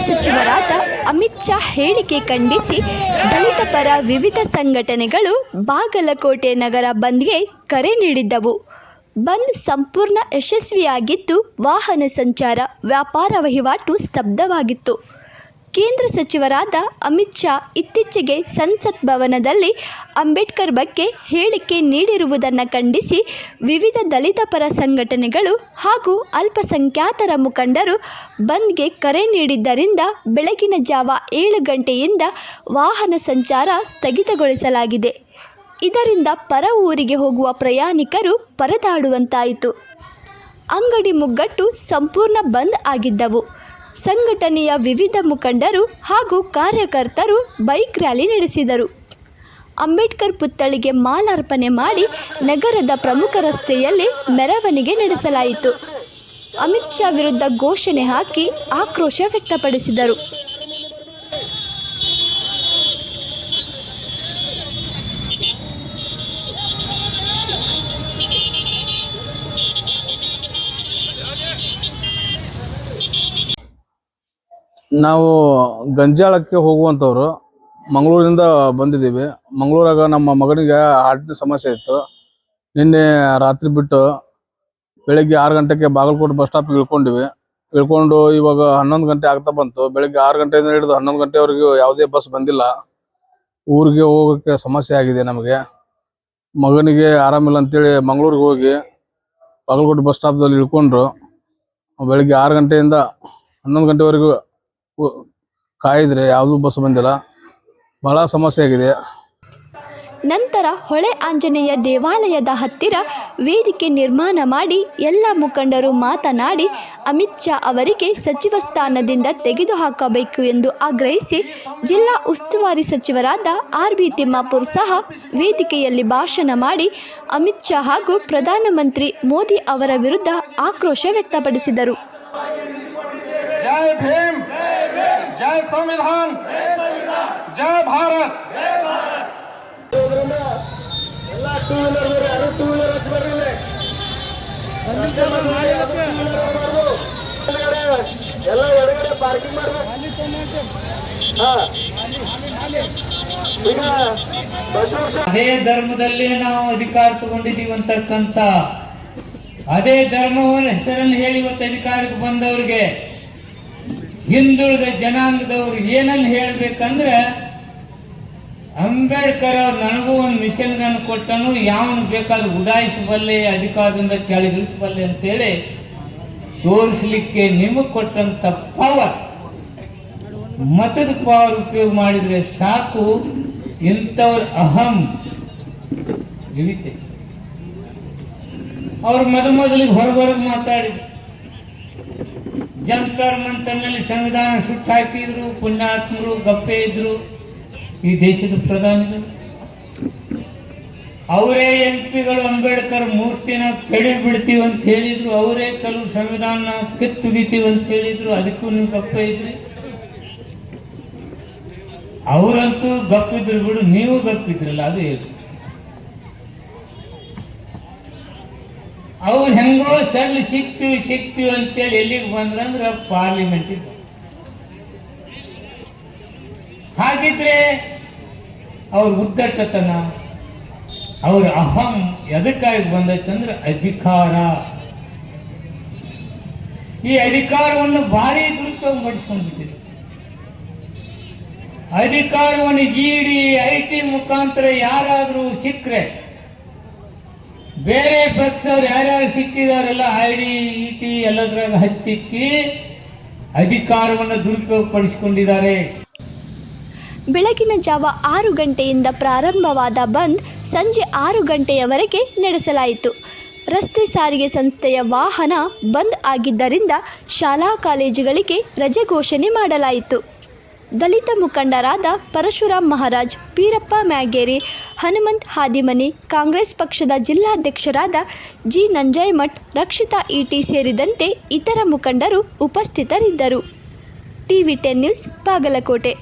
ಸಚಿವರಾದ ಅಮಿತ್ ಶಾ ಹೇಳಿಕೆ ಖಂಡಿಸಿ, ದಲಿತ ಪರ ವಿವಿಧ ಸಂಘಟನೆಗಳು ಬಾಗಲಕೋಟೆ ನಗರ ಬಂದ್ಗೆ ಕರೆ ನೀಡಿದ್ದವು. ಬಂದ್ ಸಂಪೂರ್ಣ ಯಶಸ್ವಿಯಾಗಿದ್ದು ವಾಹನ ಸಂಚಾರ ವ್ಯಾಪಾರ ವಹಿವಾಟು ಸ್ತಬ್ಧವಾಗಿತ್ತು. ಕೇಂದ್ರ ಸಚಿವರಾದ ಅಮಿತ್ ಶಾ ಇತ್ತೀಚೆಗೆ ಸಂಸತ್ ಭವನದಲ್ಲಿ ಅಂಬೇಡ್ಕರ್ ಬಗ್ಗೆ ಹೇಳಿಕೆ ನೀಡಿರುವುದನ್ನು ಖಂಡಿಸಿ ವಿವಿಧ ದಲಿತ ಪರ ಸಂಘಟನೆಗಳು ಹಾಗೂ ಅಲ್ಪಸಂಖ್ಯಾತರ ಮುಖಂಡರು ಬಂದ್ಗೆ ಕರೆ ನೀಡಿದ್ದರಿಂದ ಬೆಳಗಿನ ಜಾವ ಏಳು ಗಂಟೆಯಿಂದ ವಾಹನ ಸಂಚಾರ ಸ್ಥಗಿತಗೊಳಿಸಲಾಗಿದೆ. ಇದರಿಂದ ಪರ ಊರಿಗೆ ಹೋಗುವ ಪ್ರಯಾಣಿಕರು ಪರದಾಡುವಂತಾಯಿತು. ಅಂಗಡಿ ಮುಗ್ಗಟ್ಟು ಸಂಪೂರ್ಣ ಬಂದ್ ಆಗಿದ್ದವು. ಸಂಘಟನೆಯ ವಿವಿಧ ಮುಖಂಡರು ಹಾಗೂ ಕಾರ್ಯಕರ್ತರು ಬೈಕ್ ರ್ಯಾಲಿ ನಡೆಸಿದರು. ಅಂಬೇಡ್ಕರ್ ಪುತ್ಥಳಿಗೆ ಮಾಲಾರ್ಪಣೆ ಮಾಡಿ ನಗರದ ಪ್ರಮುಖ ರಸ್ತೆಯಲ್ಲಿ ಮೆರವಣಿಗೆ ನಡೆಸಲಾಯಿತು. ಅಮಿತ್ ಶಾ ವಿರುದ್ಧ ಘೋಷಣೆ ಹಾಕಿ ಆಕ್ರೋಶ ವ್ಯಕ್ತಪಡಿಸಿದರು. ನಾವು ಗಂಜಾಳಕ್ಕೆ ಹೋಗುವಂಥವ್ರು ಮಂಗಳೂರಿಂದ ಬಂದಿದ್ದೀವಿ. ಮಂಗಳೂರಾಗ ನಮ್ಮ ಮಗನಿಗೆ ಹಾರ್ಟಿನ ಸಮಸ್ಯೆ ಇತ್ತು. ನಿನ್ನೆ ರಾತ್ರಿ ಬಿಟ್ಟು ಬೆಳಗ್ಗೆ ಆರು ಗಂಟೆಗೆ ಬಾಗಲಕೋಟೆ ಬಸ್ ಸ್ಟಾಪಿಗೆ ಇಳ್ಕೊಂಡಿವಿ. ಇಳ್ಕೊಂಡು ಇವಾಗ ಹನ್ನೊಂದು ಗಂಟೆ ಆಗ್ತಾ ಬಂತು. ಬೆಳಗ್ಗೆ ಆರು ಗಂಟೆಯಿಂದ ಹಿಡಿದು ಹನ್ನೊಂದು ಗಂಟೆವರೆಗೂ ಯಾವುದೇ ಬಸ್ ಬಂದಿಲ್ಲ. ಊರಿಗೆ ಹೋಗೋಕ್ಕೆ ಸಮಸ್ಯೆ ಆಗಿದೆ ನಮಗೆ. ಮಗನಿಗೆ ಆರಾಮಿಲ್ಲ ಅಂತೇಳಿ ಮಂಗಳೂರಿಗೆ ಹೋಗಿ ಬಾಗಲಕೋಟೆ ಬಸ್ ಸ್ಟಾಪ್ದಲ್ಲಿ ಇಳ್ಕೊಂಡ್ರು. ಬೆಳಗ್ಗೆ ಆರು ಗಂಟೆಯಿಂದ ಹನ್ನೊಂದು ಗಂಟೆವರೆಗೂ ಕಾಯಿದ್ರೆ ಯಾವುದೂ ಬಸ್ ಬಂದಿಲ್ಲ. ಬಹಳ ಸಮಸ್ಯೆ ಆಗಿದೆ. ನಂತರ ಹೊಳೆ ಆಂಜನೇಯ ದೇವಾಲಯದ ಹತ್ತಿರ ವೇದಿಕೆ ನಿರ್ಮಾಣ ಮಾಡಿ ಎಲ್ಲ ಮುಖಂಡರು ಮಾತನಾಡಿ ಅಮಿತ್ ಶಾ ಅವರಿಗೆ ಸಚಿವ ಸ್ಥಾನದಿಂದ ತೆಗೆದುಹಾಕಬೇಕು ಎಂದು ಆಗ್ರಹಿಸಿ ಜಿಲ್ಲಾ ಉಸ್ತುವಾರಿ ಸಚಿವರಾದ ಆರ್ ಬಿ ತಿಮ್ಮಾಪುರ್ ಸಹ ವೇದಿಕೆಯಲ್ಲಿ ಭಾಷಣ ಮಾಡಿ ಅಮಿತ್ ಶಾ ಹಾಗೂ ಪ್ರಧಾನಮಂತ್ರಿ ಮೋದಿ ಅವರ ವಿರುದ್ಧ ಆಕ್ರೋಶ ವ್ಯಕ್ತಪಡಿಸಿದರು. जय भीम जय संविधान जय भारत ಎಲ್ಲ ಟೂ ವೀಲರ್ ಯಾರು ಟೂ ವೀಲರ್ ಹಚ್ಚಬೇಡ್ರಿ ಇಲ್ಲಿ. ಎಲ್ಲ ಹೊರಗಡೆ ಪಾರ್ಕಿಂಗ್ ಮಾಡ್ಬೇಕು ಹಾ ಈಗ ಬಸ್ ವರ್ಷ ಅದೇ ಧರ್ಮದಲ್ಲೇ ನಾವು ಅಧಿಕಾರ ತಗೊಂಡಿದ್ದೀವಿ ಅಂತಕ್ಕಂಥ ಅದೇ ಧರ್ಮವನ್ನು ಹೆಸರನ್ನು ಹೇಳಿ ಇವತ್ತು ಅಧಿಕಾರಕ್ಕೆ ಬಂದವ್ರಿಗೆ ಹಿಂದುಳಿದ ಜನಾಂಗದವ್ರು ಏನನ್ನು ಹೇಳ್ಬೇಕಂದ್ರೆ ಅಂಬೇಡ್ಕರ್ ಅವ್ರು ನನಗೂ ಒಂದು ಮಿಷನ್ ಗನ್ ಕೊಟ್ಟನು, ಯಾವನು ಬೇಕಾದ್ರೂ ಉಡಾಯಿಸಬಲ್ಲೆ, ಅಧಿಕಾರದಿಂದ ಕೆಳಗಿಳಿಸಬಲ್ಲೆ ಅಂತೇಳಿ ತೋರಿಸ್ಲಿಕ್ಕೆ ನಿಮಗೆ ಕೊಟ್ಟಂತ ಪವರ್ ಮತದ ಪವರ್ ಉಪಯೋಗ ಮಾಡಿದ್ರೆ ಸಾಕು, ಇಂಥವ್ರ ಅಹಂ ಇಳಿತೆ ಅವ್ರು ಮೊದ ಮೊದಲಿಗೆ ಹೊರಗೊರಗೆ ಮಾತಾಡಿದ್ರು. ಜಂತರ್ ಮಂತರ್ನಲ್ಲಿ ಸಂವಿಧಾನ ಸುಟ್ಟಾಕಿದ್ರು, ಪುಣ್ಯಾತ್ಮರು ಗಪ್ಪೆ ಇದ್ರು. ಈ ದೇಶದ ಪ್ರಧಾನಿಗಳು. ಅವರೇ ಎಂ ಪಿಗಳು, ಅಂಬೇಡ್ಕರ್ ಮೂರ್ತಿನ ಕೆಡಿ ಬಿಡ್ತೀವಿ ಅಂತ ಹೇಳಿದ್ರು. ಅವರೇ ಕೆಲವು ಸಂವಿಧಾನ ಕಿತ್ತುಗಿತೀವಿ ಅಂತ ಹೇಳಿದ್ರು. ಅದಕ್ಕೂ ನೀವು ಗಪ್ಪೆ ಇದ್ರಿ. ಅವರಂತೂ ಗಪ್ಪಿದ್ರು ಬಿಡು, ನೀವು ಗಪ್ಪಿದ್ರಲ್ಲ, ಅದು ಹೇಳಿ. ಅವ್ರು ಹೆಂಗೋ ಸಣ್ಣ ಸಿಕ್ತೀವಿ ಸಿಕ್ತೀವಿ ಅಂತೇಳಿ ಎಲ್ಲಿಗೆ ಬಂದ್ರಂದ್ರ ಪಾರ್ಲಿಮೆಂಟಿಗೆ ಹಾಗಿದ್ರೆ ಅವ್ರ ಉದ್ದಟತನ ಅವ್ರ ಅಹಂ ಎದಕ್ಕಾಗಿ ಬಂದೈತಂದ್ರೆ ಅಧಿಕಾರ. ಈ ಅಧಿಕಾರವನ್ನು ಭಾರಿ ದುರುಪಯೋಗ ಮಾಡಿಸ್ಕೊಂಡ್ಬಿಟ್ಟಿದೆ. ಅಧಿಕಾರವನ್ನು ಇಡಿ ಐ ಟಿ ಮುಖಾಂತರ ಯಾರಾದರೂ ಸಿಕ್ಕರೆ ಬೇರೆ ಪಕ್ಷವ್ರು ಯಾರ್ಯಾರು ಸಿಕ್ಕಿದಾರಲ್ಲ ಐ ಡಿ ಇ ಟಿ ಹತ್ತಿಕ್ಕಿ ಅಧಿಕಾರವನ್ನು ದುರುಪಯೋಗ ಪಡಿಸಿಕೊಂಡಿದ್ದಾರೆ ಬೆಳಗಿನ ಜಾವ ಆರು ಗಂಟೆಯಿಂದ ಪ್ರಾರಂಭವಾದ ಬಂದ್ ಸಂಜೆ ಆರು ಗಂಟೆಯವರೆಗೆ ನಡೆಸಲಾಯಿತು. ರಸ್ತೆ ಸಾರಿಗೆ ಸಂಸ್ಥೆಯ ವಾಹನ ಬಂದ್ ಆಗಿದ್ದರಿಂದ ಶಾಲಾ ಕಾಲೇಜುಗಳಿಗೆ ರಜೆ ಘೋಷಣೆ ಮಾಡಲಾಯಿತು. ದಲಿತ ಮುಖಂಡರಾದ ಪರಶುರಾಮ್ ಮಹಾರಾಜ್, ಪೀರಪ್ಪ ಮ್ಯಾಗೇರಿ ಹನುಮಂತ್ ಹಾದಿಮನಿ ಕಾಂಗ್ರೆಸ್ ಪಕ್ಷದ ಜಿಲ್ಲಾಧ್ಯಕ್ಷರಾದ ಜಿ ನಂಜಯಮಠ್, ರಕ್ಷಿತಾ ಇಟಿ ಸೇರಿದಂತೆ ಇತರ ಮುಖಂಡರು ಉಪಸ್ಥಿತರಿದ್ದರು. TV ten news, Bagalkot.